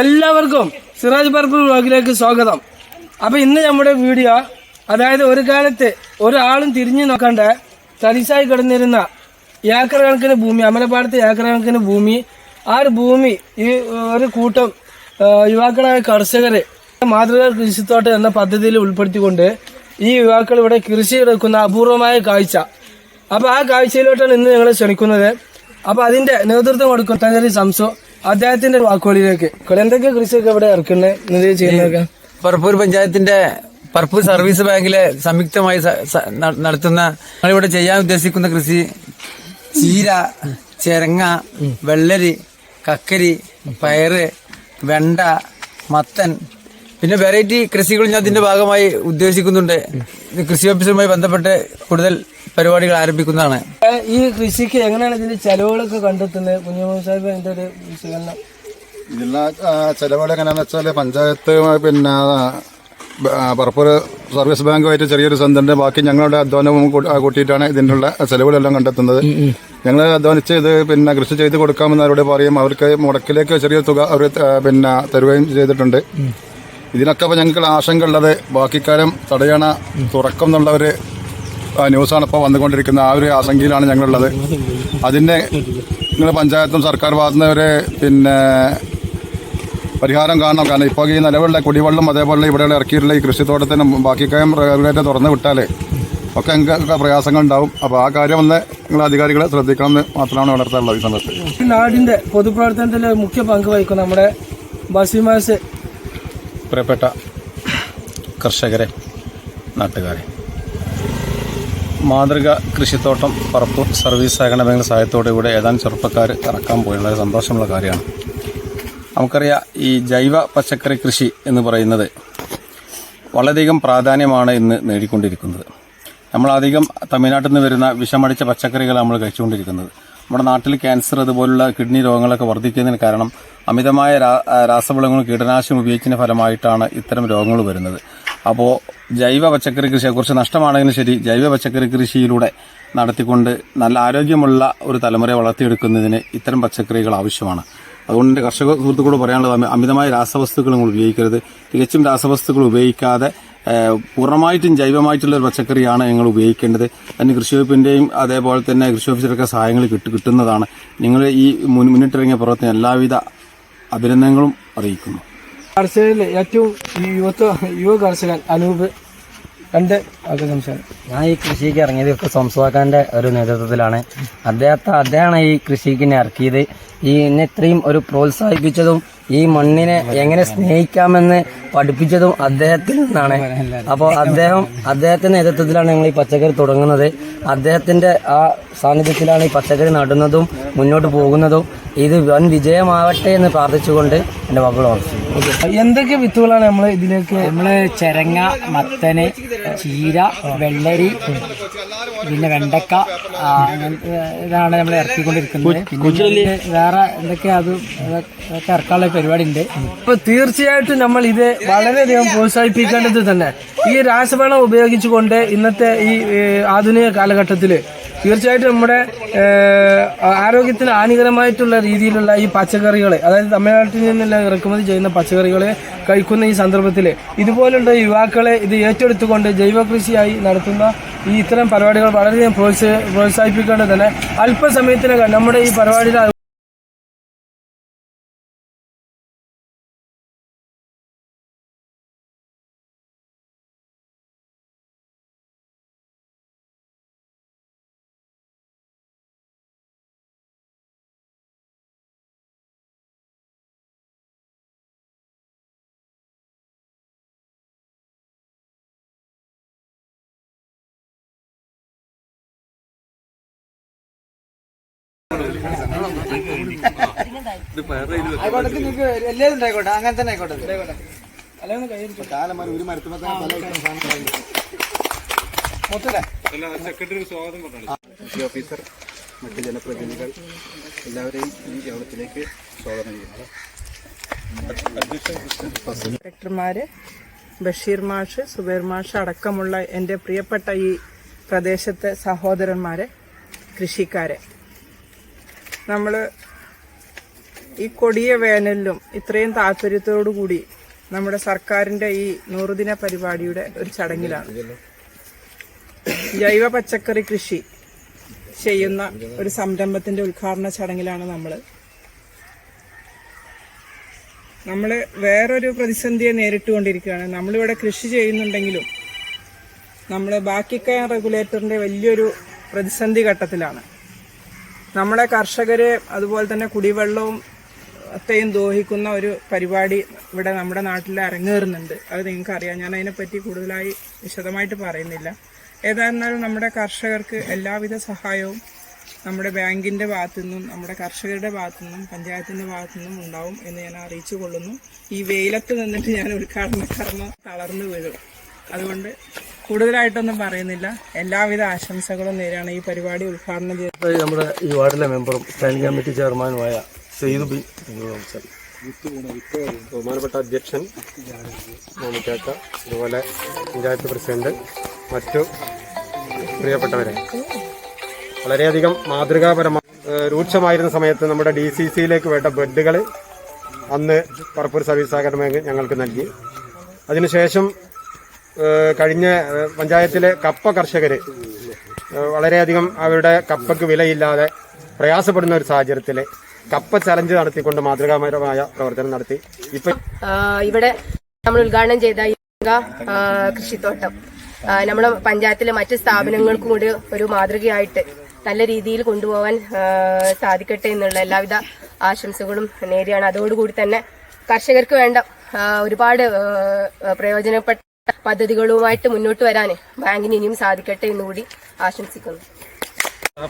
എല്ലാവർക്കും സിറാജ് പർപ്പിൾ വ്ളോഗിലേക്ക് സ്വാഗതം. അപ്പൊ ഇന്ന് നമ്മുടെ വീഡിയോ അതായത് ഒരു കാലത്ത് ഒരാളും തിരിഞ്ഞു നോക്കാണ്ട് തരിശായി കിടന്നിരുന്ന ഏക്കർ കണക്കിന് ഭൂമി അമലപ്പാടത്ത് ഏക്കർ കണക്കിന് ഭൂമി ആ ഒരു ഭൂമി ഈ ഒരു കൂട്ടം യുവാക്കളായ കർഷകരെ മാതൃകാ കൃഷിത്തോട്ടം എന്ന പദ്ധതിയിൽ ഉൾപ്പെടുത്തിക്കൊണ്ട് ഈ യുവാക്കൾ ഇവിടെ കൃഷി എടുക്കുന്ന അപൂർവമായ കാഴ്ച. അപ്പൊ ആ കാഴ്ചയിലോട്ടാണ് ഇന്ന് ഞങ്ങൾ ക്ഷണിക്കുന്നത്. അപ്പൊ അതിന്റെ നേതൃത്വം കൊടുക്കും തകരി സംസു അദ്ദേഹത്തിന്റെ വാക്കുകളിലേക്ക്. എന്തൊക്കെ കൃഷിയൊക്കെ ഇവിടെ ഇറക്കുന്നത് ചെയ്യുന്നതൊക്കെ? പറപ്പൂർ പഞ്ചായത്തിന്റെ പറപ്പൂർ സർവീസ് ബാങ്കിലെ സംയുക്തമായി നടത്തുന്ന ഞങ്ങളിവിടെ ചെയ്യാൻ ഉദ്ദേശിക്കുന്ന കൃഷി ചീര ചെരങ്ങ വെള്ളരി കക്കരി പയറ് വെണ്ട മത്തൻ. പിന്നെ വെറൈറ്റി കൃഷികൾ ഞാൻ അതിന്റെ ഭാഗമായി ഉദ്ദേശിക്കുന്നുണ്ട്. കൃഷി ഓഫീസറുമായി ബന്ധപ്പെട്ട് കൂടുതൽ പരിപാടികൾ ആരംഭിക്കുന്നതാണ്. ഈ കൃഷിക്ക് എങ്ങനെയാണ് ഇതിന്റെ ചെലവുകളൊക്കെ കണ്ടെത്തുന്നത്? കുഞ്ഞുമോൻ സാഹിബ് എന്റെ ഒരു വിശകലനം. ഇതിലുള്ള ആ, ചെലവുകൾ എങ്ങനെയാണെന്ന് വെച്ചാൽ പഞ്ചായത്ത് പിന്നെ പറപ്പൂർ സർവീസ് ബാങ്കുമായിട്ട് ചെറിയൊരു സന്ധുണ്ട് ബാക്കി ഞങ്ങളുടെ അധ്വാനവും കൂട്ടിയിട്ടാണ് ഇതിനുള്ള ചെലവുകളെല്ലാം കണ്ടെത്തുന്നത്. ഞങ്ങൾ അധ്വാനിച്ച് ഇത് പിന്നെ കൃഷി ചെയ്ത് കൊടുക്കാമെന്ന് അവരോട് പറയും. അവർക്ക് മുടക്കിലേക്ക് ചെറിയ തുക അവർ പിന്നെ തരുകയും ചെയ്തിട്ടുണ്ട്. ഇതിനൊക്കെ ഞങ്ങൾക്ക് ആശങ്ക ഉള്ളത് ബാക്കിക്കാലം തടയണ തുറക്കും എന്നുള്ള ഒരു ആ, ന്യൂസാണ് ഇപ്പോൾ വന്നുകൊണ്ടിരിക്കുന്നത്. ആ ഒരു ആശങ്കയിലാണ് ഞങ്ങളുള്ളത്. അതിന്റെ നിങ്ങൾ പഞ്ചായത്തും സർക്കാർ ഭാഗത്തുനിന്ന് ഒരു പിന്നെ പരിഹാരം കാണണം. കാരണം ഇപ്പോൾ ഈ നിലവിലുള്ള കുടിവെള്ളം അതേപോലെ ഇവിടെയുള്ള ഇറക്കിയിട്ടുള്ള ഈ കൃഷിത്തോട്ടത്തിനും ബാക്കി കാര്യം റെഗുലേറ്റർ തുറന്ന് വിട്ടാൽ ഒക്കെ ഞങ്ങൾക്ക് പ്രയാസങ്ങൾ ഉണ്ടാവും അപ്പോൾ ആ കാര്യം ഒന്ന് നിങ്ങൾ അധികാരികളെ ശ്രദ്ധിക്കണം എന്ന് മാത്രമാണ് ഉണർത്താനുള്ളത് ഈ സമയത്ത്. ഈ നാടിന്റെ പൊതുപ്രവർത്തനത്തിൽ മുഖ്യ പങ്ക് വഹിക്കും നമ്മുടെ ബസിമാസ് പ്രിയപ്പെട്ട കർഷകരെ നാട്ടുകാരെ മാതൃക കൃഷിത്തോട്ടം പറപ്പൂർ സർവീസ് സഹകരണ ബാങ്കിന്റെ സഹായത്തോടെ ഇവിടെ ഏതാനും ചെറുപ്പക്കാർ ഇറക്കാൻ പോയി. വളരെ സന്തോഷമുള്ള കാര്യമാണ്. നമുക്കറിയാം ഈ ജൈവ പച്ചക്കറി കൃഷി എന്ന് പറയുന്നത് വളരെയധികം പ്രാധാന്യമാണ് ഇന്ന് നേടിക്കൊണ്ടിരിക്കുന്നത്. നമ്മളധികം തമിഴ്നാട്ടിൽ നിന്ന് വരുന്ന വിഷമടിച്ച പച്ചക്കറികൾ നമ്മൾ കഴിച്ചുകൊണ്ടിരിക്കുന്നത്. നമ്മുടെ നാട്ടിൽ ക്യാൻസർ അതുപോലുള്ള കിഡ്നി രോഗങ്ങളൊക്കെ വർദ്ധിക്കുന്നതിന് കാരണം അമിതമായ രാസവളങ്ങളും കീടനാശിനികളും ഉപയോഗിച്ചതിന്റെ ഫലമായിട്ടാണ് ഇത്തരം രോഗങ്ങൾ വരുന്നത്. അപ്പോൾ ജൈവ പച്ചക്കറി കൃഷിയെ കുറച്ച് നഷ്ടമാണെങ്കിലും ശരി ജൈവ പച്ചക്കറി കൃഷിയിലൂടെ നടത്തിക്കൊണ്ട് നല്ല ആരോഗ്യമുള്ള ഒരു തലമുറയെ വളർത്തിയെടുക്കുന്നതിന് ഇത്തരം പച്ചക്കറികൾ ആവശ്യമാണ്. അതുകൊണ്ട് എന്റെ കർഷക സുഹൃത്തുക്കളോട് പറയാനുള്ളത് അമിതമായ രാസവസ്തുക്കൾ നിങ്ങൾ ഉപയോഗിക്കരുത്. തികച്ചും രാസവസ്തുക്കൾ ഉപയോഗിക്കാതെ പൂർണമായിട്ടും ജൈവമായിട്ടുള്ള ഒരു പച്ചക്കറിയാണ് നിങ്ങൾ ഉപയോഗിക്കേണ്ടത്. അതിന് കൃഷി അതേപോലെ തന്നെ കൃഷി ഓഫീസറൊക്കെ സഹായങ്ങൾ കിട്ടു കിട്ടുന്നതാണ്. നിങ്ങൾ ഈ മുന്നിട്ടിറങ്ങിയ പ്രവർത്തനം എല്ലാവിധ അഭിനന്ദനങ്ങളും അറിയിക്കുന്നു. കർഷകരിൽ ഏറ്റവും യുവത്വ യുവ കർഷകൻ അനൂപ് രണ്ട് ഒക്കെ സംശയം ഞാൻ ഈ കൃഷിക്ക് ഇറങ്ങിയത് ഒക്കെ സംസ്വാക്കാന്റെ ഒരു നേതൃത്വത്തിലാണ്. അദ്ദേഹത്തെ അദ്ദേഹമാണ് ഈ കൃഷിക്ക് ഇറക്കിയത്. ഈ എന്നെ ഇത്രയും ഒരു പ്രോത്സാഹിപ്പിച്ചതും ഈ മണ്ണിനെ എങ്ങനെ സ്നേഹിക്കാമെന്ന് പഠിപ്പിച്ചതും അദ്ദേഹത്തിൽ നിന്നാണ്. അപ്പോൾ അദ്ദേഹം അദ്ദേഹത്തിന്റെ നേതൃത്വത്തിലാണ് ഞങ്ങൾ ഈ പച്ചക്കറി തുടങ്ങുന്നത്. അദ്ദേഹത്തിന്റെ ആ സാന്നിധ്യത്തിലാണ് ഈ പച്ചക്കറി നടുന്നതും മുന്നോട്ട് പോകുന്നതും. ഇത് വൻ വിജയമാവട്ടെ എന്ന് പ്രാർത്ഥിച്ചുകൊണ്ട് എന്റെ മക്കൾ ഓർത്തു എന്തൊക്കെ വിത്തുകളാണ് നമ്മൾ ഇതിലേക്ക് നമ്മൾ ചെരങ്ങ മത്തന് ചീര വെള്ളരി പിന്നെ വെണ്ടക്ക ഇതാണ് നമ്മൾ ഇറക്കിക്കൊണ്ടിരിക്കുന്നത്. പിന്നെ വേറെ എന്തൊക്കെയാ അത് അതൊക്കെ ഇറക്കാനുള്ള പരിപാടി ഉണ്ട് ഇപ്പൊ തീർച്ചയായിട്ടും നമ്മൾ ഇത് വളരെയധികം പ്രോത്സാഹിപ്പിക്കേണ്ടത് തന്നെ. ഈ രാസവളം ഉപയോഗിച്ചുകൊണ്ട് ഇന്നത്തെ ഈ ആധുനിക കാലഘട്ടത്തിൽ തീർച്ചയായിട്ടും നമ്മുടെ ആരോഗ്യത്തിന് ഹാനികരമായിട്ടുള്ള രീതിയിലുള്ള ഈ പച്ചക്കറികൾ അതായത് തമിഴ്നാട്ടിൽ നിന്നെല്ലാം ഇറക്കുമതി ചെയ്യുന്ന പച്ചക്കറികളെ കഴിക്കുന്ന ഈ സന്ദർഭത്തിൽ ഇതുപോലുള്ള യുവാക്കളെ ഇത് ഏറ്റെടുത്തുകൊണ്ട് ജൈവ കൃഷിയായി നടത്തുന്ന ഈ ഇത്തരം പരിപാടികൾ വളരെയധികം പ്രോത്സാ പ്രോത്സാഹിപ്പിക്കേണ്ടത് തന്നെ അല്പസമയത്തിനകം നമ്മുടെ ഈ പരിപാടിയുടെ ഓഫീസർ മറ്റ് ജനപ്രതിനിധികൾ എല്ലാവരെയും ഈ യോഗത്തിലേക്ക് സ്വാഗതം ചെയ്യുന്നു. ഡയറക്ടർമാര് ബഷീർ മാഷ് സുബൈർ മാഷ് അടക്കമുള്ള എന്റെ പ്രിയപ്പെട്ട ഈ പ്രദേശത്തെ സഹോദരന്മാരെ കൃഷിക്കാരെ. നമ്മൾ ഈ കൊടിയ വേനലിലും ഇത്രയും താല്പര്യത്തോടു കൂടി നമ്മുടെ സർക്കാരിന്റെ ഈ നൂറുദിന പരിപാടിയുടെ ഒരു ചടങ്ങിലാണ്. ജൈവ പച്ചക്കറി കൃഷി ചെയ്യുന്ന ഒരു സംരംഭത്തിന്റെ ഉദ്ഘാടന ചടങ്ങിലാണ് നമ്മൾ നമ്മൾ വേറൊരു പ്രതിസന്ധിയെ നേരിട്ടുകൊണ്ടിരിക്കുകയാണ്. നമ്മളിവിടെ കൃഷി ചെയ്യുന്നുണ്ടെങ്കിലും നമ്മൾ ബാക്കി കെയർ റെഗുലേറ്ററിന്റെ വലിയൊരു പ്രതിസന്ധി ഘട്ടത്തിലാണ്. നമ്മുടെ കർഷകരെ അതുപോലെ തന്നെ കുടിവെള്ളവും ഒത്തെയും ദോഹിക്കുന്ന ഒരു പരിപാടി ഇവിടെ നമ്മുടെ നാട്ടിൽ അരങ്ങേറുന്നുണ്ട്. അത് നിങ്ങൾക്ക് അറിയാം ഞാൻ അതിനെപ്പറ്റി കൂടുതലായി വിശദമായിട്ട് പറയുന്നില്ല. ഏതായിരുന്നാലും നമ്മുടെ കർഷകർക്ക് എല്ലാവിധ സഹായവും നമ്മുടെ ബാങ്കിന്റെ ഭാഗത്തു നിന്നും നമ്മുടെ കർഷകരുടെ ഭാഗത്തു നിന്നും പഞ്ചായത്തിന്റെ ഭാഗത്തു നിന്നും ഉണ്ടാവും എന്ന് ഞാൻ അറിയിച്ചു കൊള്ളുന്നു ഈ വെയിലത്ത് നിന്നിട്ട് ഞാൻ ഉദ്ഘാടന കർമ്മം തളർന്നു വീഴും. അതുകൊണ്ട് കൂടുതലായിട്ടൊന്നും പറയുന്നില്ല. എല്ലാവിധ ആശംസകളും നേരാണ് ഈ പരിപാടി ഉദ്ഘാടനം ചെയ്തത്. നമ്മുടെ ഈ വാർഡിലെ മെമ്പറും സ്റ്റാൻഡിംഗ് കമ്മിറ്റി ചെയർമാനുമായ ബിൻ ബഹുമാനപ്പെട്ട അധ്യക്ഷൻ മോമിക്കാക്ക അതുപോലെ പഞ്ചായത്ത് പ്രസിഡന്റ് മറ്റു പ്രിയപ്പെട്ടവരെ. വളരെയധികം മാതൃകാപരമായ രൂക്ഷമായിരുന്ന സമയത്ത് നമ്മുടെ ഡി സി സിയിലേക്ക് വേണ്ട ബെഡുകൾ അന്ന് പറപ്പൂർ സർവീസ് സഹകരണ ഞങ്ങൾക്ക് നൽകി. അതിനുശേഷം കഴിഞ്ഞ പഞ്ചായത്തിലെ കപ്പ കർഷകർ വളരെയധികം അവരുടെ കപ്പയ്ക്ക് വിലയില്ലാതെ പ്രയാസപ്പെടുന്ന ഒരു സാഹചര്യത്തിൽ കപ്പ ചലഞ്ച് നടത്തിക്കൊണ്ട് മാതൃകാപരമായ പ്രവർത്തനം നടത്തി. ഇപ്പൊ ഇവിടെ നമ്മൾ ഉദ്ഘാടനം ചെയ്ത കൃഷിത്തോട്ടം. നമ്മുടെ പഞ്ചായത്തിലെ മറ്റ് സ്ഥാപനങ്ങൾക്കും കൂടി ഒരു മാതൃകയായിട്ട് നല്ല രീതിയിൽ കൊണ്ടുപോകാൻ സാധിക്കട്ടെ എന്നുള്ള എല്ലാവിധ ആശംസകളും നേരെയാണ് അതോടുകൂടി തന്നെ കർഷകർക്ക് വേണ്ട ഒരുപാട് പ്രയോജനപ്പെട്ട പദ്ധതികളുമായിട്ട് മുന്നോട്ട് വരാൻ ബാങ്കിന് ഇനിയും സാധിക്കട്ടെ എന്നുകൂടി ആശംസിക്കുന്നു.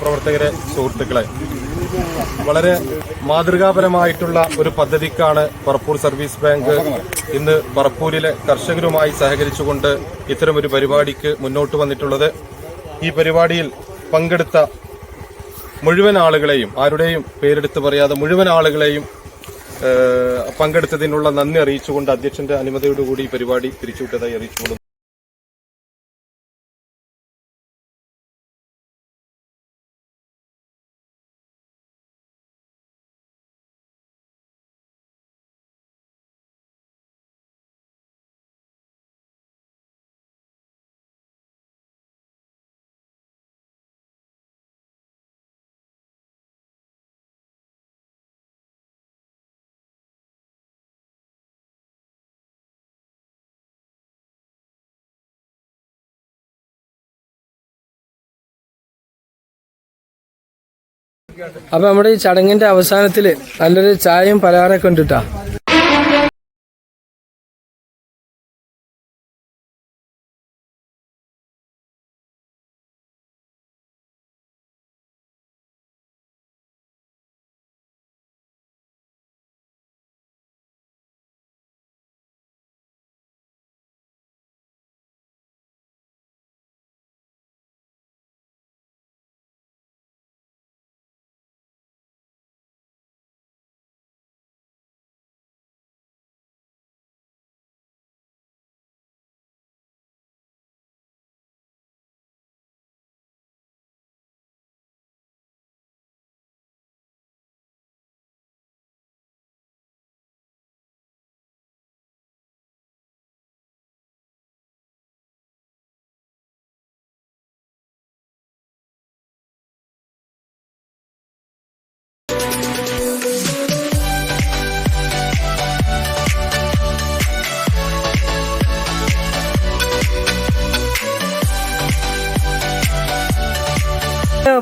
പ്രവർത്തകരെ സുഹൃത്തുക്കളെ വളരെ മാതൃകാപരമായിട്ടുള്ള ഒരു പദ്ധതിക്കാണ് പറപ്പൂർ സർവീസ് ബാങ്ക് ഇന്ന് പറപ്പൂരിലെ കർഷകരുമായി സഹകരിച്ചുകൊണ്ട് ഇത്തരമൊരു പരിപാടിക്ക് മുന്നോട്ട് വന്നിട്ടുള്ളത്. ഈ പരിപാടിയിൽ പങ്കെടുത്ത മുഴുവൻ ആളുകളെയും ആരുടെയും പേരെടുത്ത് പറയാതെ മുഴുവൻ ആളുകളെയും പങ്കെടുത്തതിനുള്ള നന്ദി അറിയിച്ചുകൊണ്ട് അധ്യക്ഷന്റെ അനുമതിയോടുകൂടി ഈ പരിപാടി തിരിച്ചുവിട്ടതായി അറിയിച്ചുകൊള്ളുന്നു. അപ്പൊ നമ്മുടെ ഈ ചടങ്ങിന്റെ അവസാനത്തിൽ നല്ലൊരു ചായയും പലഹാരമൊക്കെ ഉണ്ട് കേട്ടാ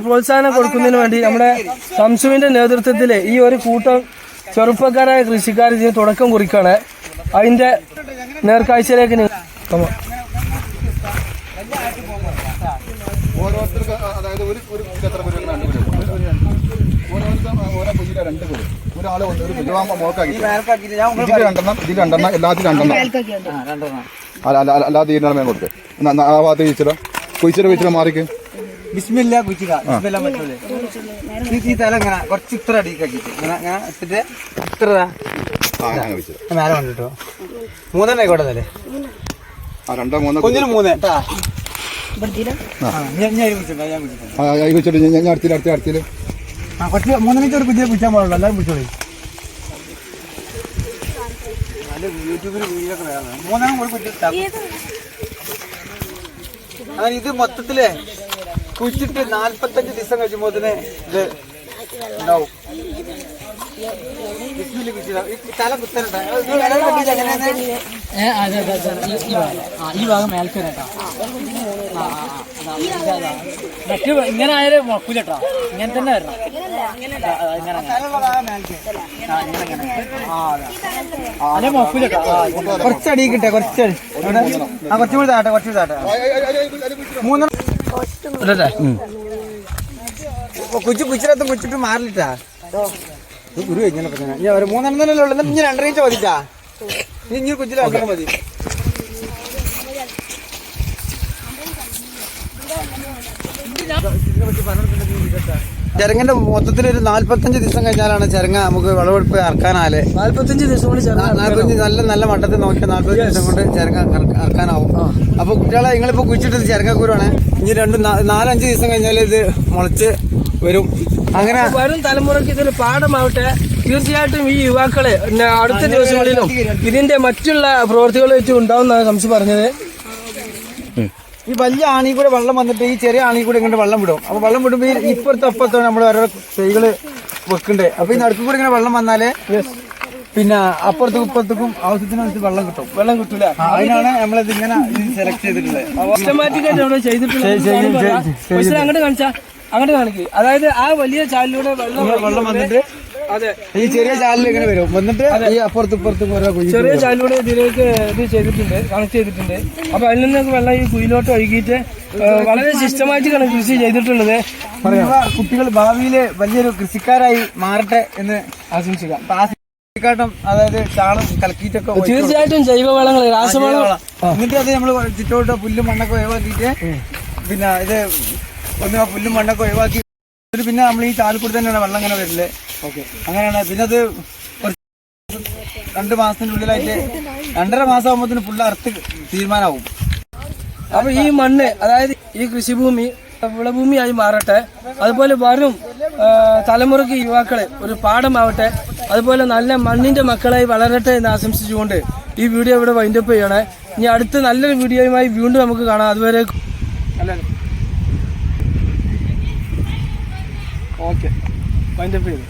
പ്രോത്സാഹനം കൊടുക്കുന്നതിന് വേണ്ടി നമ്മുടെ സംസുവിന്റെ നേതൃത്വത്തിൽ ഈ ഒരു കൂട്ടം ചെറുപ്പക്കാരായ കൃഷിക്കാർ ഇതിന് തുടക്കം കുറിക്കാണ്. അതിന്റെ നേർക്കാഴ്ചയിലേക്ക്. ഓരോരുത്തർക്ക് അതായത് ഒരു ഒരു കുറ്റി എത്ര പേര് രണ്ട് പേര് ഓരോരുത്തർ ഓരോ കുഞ്ഞിലെ രണ്ട് പേര് ഒരാൾ വന്ന് ഒരു വിധവാകുമ്പോ മോക്കാക്കി ഇതിൽ രണ്ടെണ്ണം ഇതിൽ രണ്ടെണ്ണം എല്ലാത്തിലും രണ്ടെണ്ണം. അല്ല അല്ല അല്ല, അല്ലാതെ ഈ രണ്ടെണ്ണം കൊടുക്ക് എന്നാ, എന്നാ, ആ ഭാഗത്ത് കുഴിച്ചിടോ കുഴിച്ചിട കുഴിച്ചിട മാറിക്ക്. ബിസ്മില്ല കുറ്റിക ബിസ്മില്ല പറ്റൂലേ ഈ- തല ഇങ്ങനെ കുറച്ച് ഇത്ര അടിക്കാക്കിട്ട് ഇങ്ങനെ ഇങ്ങനെ ഇട്ടിട്ട് ഇത്ര നേരെ കൊണ്ടിട്ടോ മൂന്നെണ്ണ ആയിക്കോട്ടെ തലേ ആ രണ്ടോ മൂന്നോ കേട്ടാ? ഞാൻ ആ ഈ കുഴിച്ചിട്ട് ഞാൻ അടുത്തില്ല അടുത്ത അടുത്തില്ല ആ കുറച്ച് മൂന്നെണ്ണിച്ച് ഒരു കുഞ്ഞിനെ കുടിച്ചാൽ പാടുള്ളൂ എല്ലാവരും കുടിച്ചോളി യൂട്യൂബിൽ വീഡിയോ ഒക്കെ വേണം മൂന്നെണ്ണം കൂടി അങ്ങനെ ഇത് മൊത്തത്തിൽ കുഴിച്ചിട്ട് നാൽപ്പത്തഞ്ച് ദിവസം കഴിയുമ്പോൾ തന്നെ ഇത് ഉണ്ടാവും. ഈ തല കുത്തനുണ്ട് ഭാഗം. ആ, ഈ ഭാഗം മേൽക്ക് ആ, ആ, ആ. അതാ, ഇത് അതാ. മറ്റ് ഇങ്ങനെ ആയാലും മുളക്കൂല കേട്ടോ ഇങ്ങനെ തന്നെ വരണം. അല്ലെ മുളക്കൂല കേട്ടോ ആ, കുറച്ച് അടി കിട്ടെ കുറച്ച് ആ കുറച്ചും കൂടി താട്ടെ കുറച്ചുകൂടി താട്ടെ മൂന്നെണ്ണം കുച്ചു കുച്ചിനകത്ത് കുച്ചിട്ട് മാറിലിട്ടാ? ഗുരു ഒരു മൂന്നെണ്ണം തന്നെ ഉള്ളത് ഇനി രണ്ടര ചോദിച്ചാ ഇനി കുച്ചിലാക്കാൻ മതി. ചെരങ്ങന്റെ മൊത്തത്തിൽ ഒരു നാല്പത്തഞ്ച് ദിവസം കഴിഞ്ഞാലാണ് ചെരങ്ങ നമുക്ക് വിളവെടുപ്പ് ഇറക്കാനാല്. നാല്പത്തഞ്ച് ദിവസം കൊണ്ട് നാല്പത്തഞ്ച് നല്ല നല്ല മട്ടത്തിൽ നോക്കിയാൽ നാല്പത്തഞ്ച് ദിവസം കൊണ്ട് ചെരങ്ങ ഇറക്ക- ഇറക്കാനാവും. അപ്പൊ കുട്ടികളെ നിങ്ങളിപ്പോ കുഴിച്ചിട്ടത് ചെരങ്ങക്കൂരാണ് ഇനി രണ്ട് നാലഞ്ച് ദിവസം കഴിഞ്ഞാൽ ഇത് മുളച്ച് വരും. അങ്ങനെ വരും തലമുറയ്ക്ക് ഇതൊരു പാഠമാവട്ടെ. തീർച്ചയായിട്ടും ഈ യുവാക്കളെ അടുത്ത ദിവസങ്ങളിലും ഇതിന്റെ മറ്റുള്ള പ്രവൃത്തികൾ വെച്ച് എന്നാണ് സംശയം പറഞ്ഞത്. ഈ വലിയ ആണി കൂടെ വെള്ളം വന്നിട്ട് ഈ ചെറിയ ആണി കൂടെ ഇങ്ങോട്ട് വെള്ളം വിടും. അപ്പൊ വെള്ളം വിടുമ്പോ ഈ ഇപ്പുറത്തെ അപ്പുറത്തോ നമ്മൾ ഓരോ തൈകൾ വെക്കണ്ടേ? അപ്പൊ ഈ നടുക്ക് കൂടെ ഇങ്ങനെ വെള്ളം വന്നാലേ പിന്നെ അപ്പുറത്തേക്കും ഇപ്പുറത്തേക്കും ആവശ്യത്തിനനുസരിച്ച് വെള്ളം കിട്ടും. വെള്ളം കിട്ടൂല? അതിനാണ് നമ്മളിത് ഇങ്ങനെ സെലക്ട് ചെയ്തിട്ടുള്ളത്. അങ്ങോട്ട് കാണിച്ചാ അങ്ങോട്ട് കാണിക്കുക അതായത് ആ വലിയ ചാലിലൂടെ വെള്ളം വെള്ളം വന്നിട്ട് അതെ. ഈ ചെറിയ ചാലിൽ ഇങ്ങനെ വരും. വന്നിട്ട് ഈ അപ്പുറത്ത് ഇപ്പുറത്തും ഓരോ കുഴി ചെറിയ ചാലിലൂടെ ഇതിലേക്ക് ഇത് ചെയ്തിട്ടുണ്ട് കണക്ട് ചെയ്തിട്ടുണ്ട്. അപ്പൊ അതിൽ നിന്നൊക്കെ വെള്ളം ഈ കുയിലോട്ട് ഒഴുകിയിട്ട് വളരെ സിസ്റ്റമാറ്റിക് ആണ് കൃഷി ചെയ്തിട്ടുള്ളത്. കുട്ടികൾ ഭാവിയിൽ വലിയൊരു കൃഷിക്കാരായി മാറട്ടെ എന്ന് ആശംസിക്കുക അപ്പൊ ആ കൃഷിക്കാട്ടം അതായത് ചാണം കലക്കിയിട്ടൊക്കെ തീർച്ചയായിട്ടും ജൈവവളങ്ങൾ രാസവളം. എന്നിട്ട് അത് നമ്മൾ ചുറ്റോട്ട് പുല്ലും മണ്ണൊക്കെ ഒഴിവാക്കിയിട്ട് പിന്നെ ഇത് ഒന്ന് ആ പുല്ലും മണ്ണൊക്കെ ഒഴിവാക്കി പിന്നെ നമ്മൾ ഈ ചാലിക്കൂടി തന്നെയാണ് വെള്ളം ഇങ്ങനെ വരില്ലേ ഓക്കെ. അങ്ങനെയാണ്. പിന്നെ അത് രണ്ട് മാസത്തിന്റെ ഉള്ളിലായിട്ട് രണ്ടര മാസം ആകുമ്പോഴത്തേന് ഫുള്ള് അർത്ത് തീരുമാനമാവും അപ്പൊ ഈ മണ്ണ് അതായത് ഈ കൃഷിഭൂമി വിളഭൂമിയായി മാറട്ടെ. അതുപോലെ വരും തലമുറയ്ക്ക് യുവാക്കളെ ഒരു പാഠമാവട്ടെ. അതുപോലെ നല്ല മണ്ണിന്റെ മക്കളായി വളരട്ടെ എന്ന് ആശംസിച്ചുകൊണ്ട് ഈ വീഡിയോ ഇവിടെ വൈൻഡപ്പ് ചെയ്യണേ. ഇനി അടുത്ത നല്ലൊരു വീഡിയോയുമായി വീണ്ടും നമുക്ക് കാണാം. അതുവരെ ഓക്കെ. വൈൻഡപ്പ് ചെയ്തു